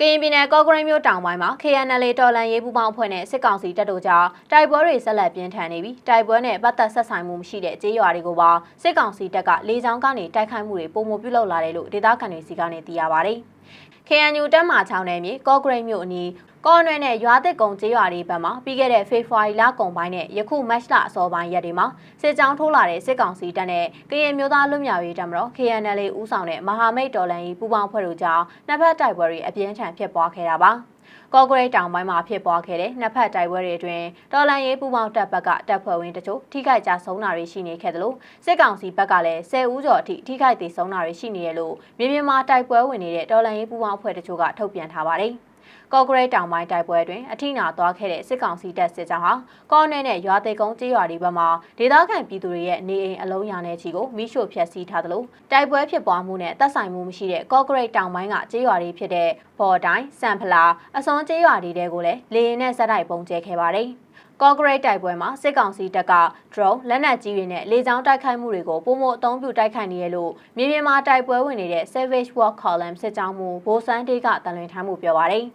ကရင်ပြည်နယ်ကော့ကရိတ်မြို့တောင်ပိုင်းမှာ KNL တော်လန်ရေးပူးပေါင်းအဖွဲ့နဲ့စစ်ကောင်စီတပ်တို့ကြားတိုက်ပွဲတွေဆက်လက်ပြင်းထန်နေပြီးတိုက်ပွဲနဲ့ပတ်သက်ဆက်ဆိုင်မှုမရှိတဲ့ကြေးရွာတွေကိုပါစစ်ကောင်စီတပ်ကလေကြောင်းကနေတိုက်ခိုက်မှုတွေပုံမပြုလုပ်လာတယ်လို့ဒေသခံတွေစီကနေသိရပါဗျ။ KNU တပ်မှ6နယ်မြေကော့ကရိတ်မြို့အနီးကော်နွဲ့နဲ့ရွာသစ်ကုန်းကျေးရွာတွေဘက်မှာပြီးခဲ့တဲ့ဖေဖော်ဝါရီလကုန်ပိုင်းနဲ့ယခုမတ်လအစောပိုင်းရက်တွေမှာစစ်ကြောင်းထိုးလာတဲ့စစ်ကောင်စီတပ်နဲ့ကရင်မျိုးသားလွတ်မြောက်ရေးတပ်မတော် KNL ဦးဆောင်တဲ့မဟာမိတ်တော်လှန်ရေးပူးပေါင်းဖွဲ့တို့ကြားနှစ်ဖက်တိုက်ပွဲတွေအပြင်းထန်ဖြစ်ပွားခဲ့တာပါ။ ကော့ဂရိတ်တောင်ပိုင်းမှာဖြစ်ပွားခဲ့တဲ့နှစ်ဖက်တိုက်ပွဲတွေအတွင်းတော်လန်ရေးပူပေါင်းတပ်ဘက်ကတပ်ဖွဲ့ဝင်တချို့ထိခိုက်ကြဆုံးတာတွေရှိနေခဲ့တယ်လို့စစ်ကောင်စီဘက်ကလည်း10ဦးကျော်အထိထိခိုက်ဒေဆုံးတာတွေရှိနေတယ်လို့မြေပြင်မှာတိုက်ပွဲဝင်နေတဲ့တော်လန်ရေးပူပေါင်းအဖွဲ့တချို့ကထုတ်ပြန်ထားပါတယ်။ ကော့ဂရိတ်တောင်ပိုင်းတိုက်ပွဲတွင်အထိနာသွားခဲ့တဲ့စစ်ကောင်စီတပ်စစ်ကြောင်းဟာကော့နယ်နဲ့ရွာသေးကုန်းကျေးရွာတွေဘက်မှာဒေသခံပြည်သူတွေရဲ့နေအိမ်အလုံးရာနယ်ချီကိုမိရှို့ဖျက်ဆီးထားသလိုတိုက်ပွဲဖြစ်ပွားမှုနဲ့တပ်ဆိုင်မှုမရှိတဲ့ကော့ဂရိတ်တောင်ပိုင်းကကျေးရွာတွေဖြစ်တဲ့ဘော်တိုင်းစံဖလာအစွန်ကျေးရွာတွေကိုလည်းလေရင်နဲ့ဇက်တိုက်ပုံကျဲခဲ့ပါတယ်။ ကော့ဂရိတ်တိုက်ပွဲမှာစစ်ကောင်စီတပ်က drone လက်နက်ကြီးတွေနဲ့လေကြောင်းတိုက်ခိုက်မှုတွေကိုပုံမအသုံးပြုတိုက်ခိုက်နေရလို့မြေပြင်မှာတိုက်ပွဲဝင်နေတဲ့ Savage War Column စစ်ကြောင်းမှုဘိုးစန်းဒေးကတန်လွင်ထမ်းမှုပြောပါရယ်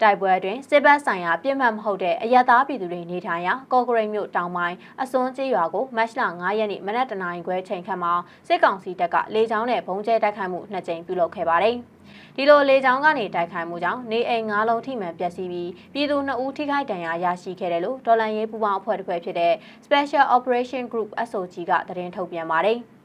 တိုက်ပွဲတွင်စစ်ဘက်ဆိုင်ရာပြစ်မှတ်မဟုတ်တဲ့အရသာပြည်သူတွေနေထိုင်ရာကော့ဂရိတ်မြို့တောင်ပိုင်းအစွန်းကျေးရွာကိုမတ်လ9ရက်နေ့မနက်တနာရီခွဲချိန်ခန့်မှာစစ်ကောင်စီတပ်ကလေကြောင်းနဲ့ဘုံကျဲတိုက်ခိုက်မှုနှစ်ကြိမ်ပြုလုပ်ခဲ့ပါတယ်။ ဒီလိုလေကြောင်းကနေတိုက်ခိုက်မှုကြောင့်နေအိမ်၅လုံးထိမှန်ပျက်စီးပြီးပြည်သူ2ဦးထိခိုက်ဒဏ်ရာရရှိခဲ့တယ်လို့ဒေါ်လန်ရေးပူးပေါင်းအဖွဲ့တစ်ဖွဲ့ဖြစ်တဲ့ Special Operation Group SOG ကသတင်းထုတ်ပြန်ပါတယ်။